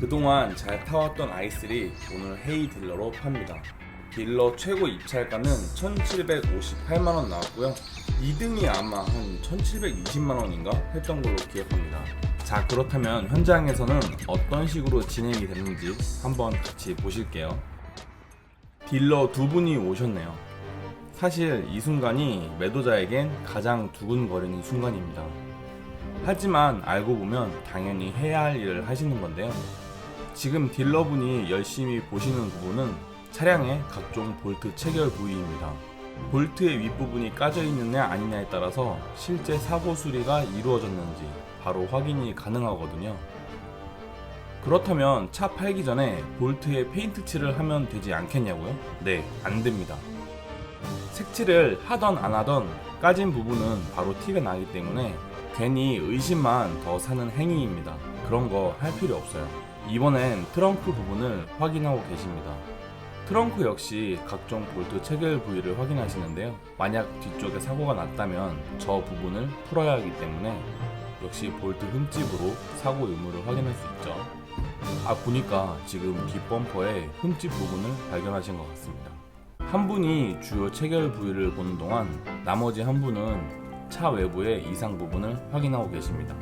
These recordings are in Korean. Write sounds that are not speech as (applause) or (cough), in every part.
그동안 잘 타왔던 아이스리 오늘 헤이 딜러로 팝니다. 딜러 최고 입찰가는 1,758만원 나왔고요. 2등이 아마 한 1,720만원인가 했던 걸로 기억합니다. 자, 그렇다면 현장에서는 어떤 식으로 진행이 됐는지 한번 같이 보실게요. 딜러 두 분이 오셨네요. 사실 이 순간이 매도자에겐 가장 두근거리는 순간입니다. 하지만 알고 보면 당연히 해야 할 일을 하시는 건데요. 지금 딜러분이 열심히 보시는 부분은 차량의 각종 볼트 체결 부위입니다. 볼트의 윗부분이 까져 있느냐 아니냐에 따라서 실제 사고 수리가 이루어졌는지 바로 확인이 가능하거든요. 그렇다면 차 팔기 전에 볼트에 페인트 칠을 하면 되지 않겠냐고요? 네, 안 됩니다. 색칠을 하던 안 하던 까진 부분은 바로 티가 나기 때문에 괜히 의심만 더 사는 행위입니다. 그런 거 할 필요 없어요. 이번엔 트렁크 부분을 확인하고 계십니다. 트렁크 역시 각종 볼트 체결 부위를 확인하시는데요. 만약 뒤쪽에 사고가 났다면 저 부분을 풀어야 하기 때문에 역시 볼트 흠집으로 사고 유무를 확인할 수 있죠. 아 보니까 지금 뒷범퍼에 흠집 부분을 발견하신 것 같습니다. 한 분이 주요 체결 부위를 보는 동안 나머지 한 분은 차 외부의 이상 부분을 확인하고 계십니다.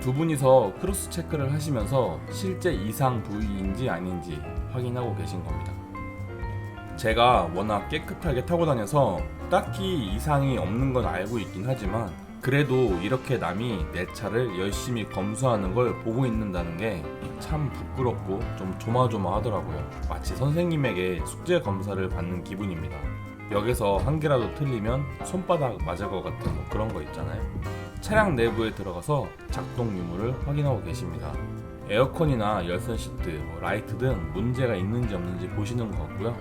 두 분이서 크로스 체크를 하시면서 실제 이상 부위인지 아닌지 확인하고 계신 겁니다. 제가 워낙 깨끗하게 타고 다녀서 딱히 이상이 없는 건 알고 있긴 하지만 그래도 이렇게 남이 내 차를 열심히 검수하는 걸 보고 있는다는 게 참 부끄럽고 좀 조마조마하더라고요. 마치 선생님에게 숙제 검사를 받는 기분입니다. 여기서 한 개라도 틀리면 손바닥 맞을 것 같은 뭐 그런 거 있잖아요. 차량 내부에 들어가서 작동 유무를 확인하고 계십니다. 에어컨이나 열선 시트, 뭐 라이트 등 문제가 있는지 없는지 보시는 것 같고요.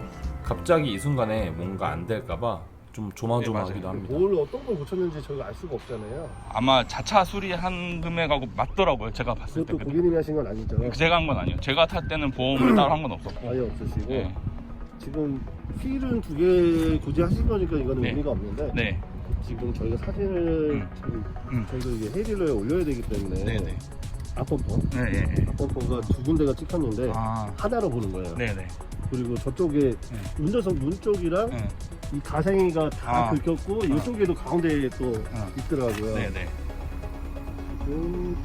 갑자기 이 순간에 뭔가 안 될까봐 좀 조마조마하기도 네, 합니다. 뭘 어떤 걸 고쳤는지 저희가 알 수가 없잖아요. 아마 자차 수리한 금액하고 맞더라고요. 제가 봤을 때. 그것도 고객님이 하신 건 아니죠? 제가 한 건 아니에요. 제가 탈 때는 보험을 따로 한 건 없었고. 아예 없으시고 네. 지금 휠은 두개 굳이 하신 거니까 이거는 네. 의미가 없는데 네. 지금 저희가 사진을 음. 참 음. 저희가 이게 헤리를 올려야 되기 때문에 네네. 앞범퍼 네, 예, 예. 앞범퍼가 두 군데가 찍혔는데 아. 하나로 보는 거예요. 네네. 그리고 저쪽에 운전석 문 쪽이랑 네. 이 가생이가 다 아. 긁혔고 이쪽에도 가운데에 또 어. 있더라고요. 네네. 지금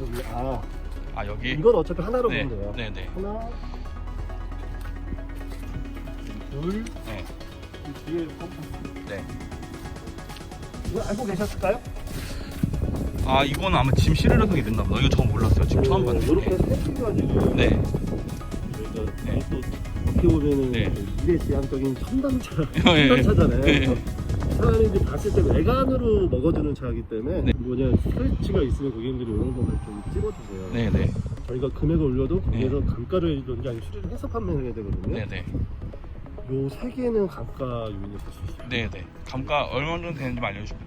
여기 아 아, 여기? 이건 어차피 하나로 네. 보면 돼요. 네네. 하나, 둘, 네. 이 뒤에 펌프. 네. 이거 알고 계셨을까요? 아, 이거는 아마 짐 실으려서 됐나 보다. 이거 저 몰랐어요. 지금 처음 봤네. 이렇게 세팅해가지고 네. 저희가 네. 또 어떻게 보면은 네. 미래 지향적인 첨단차, 예, (laughs) 예. 첨단차잖아요. 네. 사람들이 봤을 때 외관으로 먹어주는 차이기 때문에 네. 뭐냐 스트레치가 있으면 고객님들이 이런 거를 좀 찍어주세요. 네네. 저희가 금액을 올려도 네. 거기에서 감가를 이제 아니 수리를 해서 판매해야 되거든요. 네네. 요세 개는 감가 요인이 있을 수 있어요. 네네. 감가 얼마 정도 되는지 알려주세요.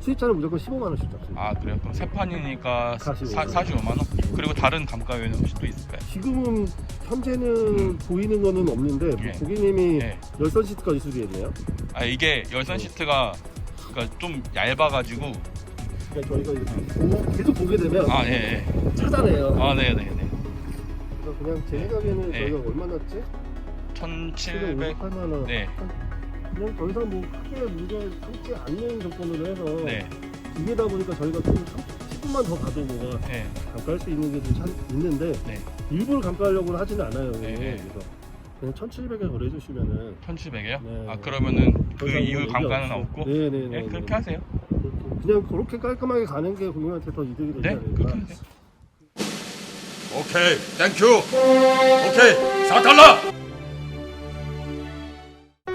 수입차는 무조건 15만 원씩 잡습니다. 아, 그래요? 그럼 세 판이니까 45만 원. 45만 원? 그리고 다른 감가 요인은 혹시 또 있을까요? 지금은 현재는 음. 보이는 거는 없는데 예. 고객님이 네. 열선 시트까지 수리했네요. 아, 이게 열선 시트가 그러니까 좀 얇아가지고 그러니까 저희가 이렇게 보고 계속 보게 되면 아, 예, 예. 찾아내요. 아, 네네네. 그래서 그냥 제 생각에는 네. 저희가 얼마 났지? 1700. 758만 원. 네. 그냥 더 이상 뭐 크게 문제 삼지 않는 조건으로 해서 네. 이게다 보니까 저희가 좀 10분만 더 가도 뭐가 네. 감가할 수 있는 게 좀 있는데 네. 일부러 감가하려고는 하지는 않아요. 네, 네. 그래서 그냥 1,700에 거래해 주시면은 1700이요? 네. 아, 그러면은 더그 이상 이후 뭐 감가는 없고? 없이. 네네 네. 네, 그렇게 하세요. 그냥 그렇게 깔끔하게 가는 게 고객한테 더 이득이 되지 네, 않을까. 그렇게 하세요. 오케이, 땡큐. 오케이, 4달러.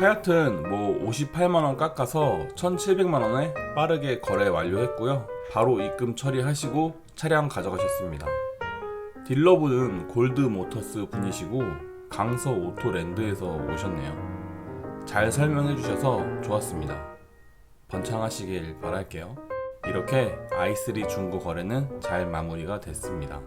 하여튼 뭐 58만원 깎아서 1700만원에 빠르게 거래 완료했고요. 바로 입금 처리하시고 차량 가져가셨습니다. 딜러분은 골드 모터스 분이시고 강서 오토랜드에서 오셨네요. 잘 설명해 주셔서 좋았습니다. 번창하시길 바랄게요. 이렇게 아이스리 중고 거래는 잘 마무리가 됐습니다.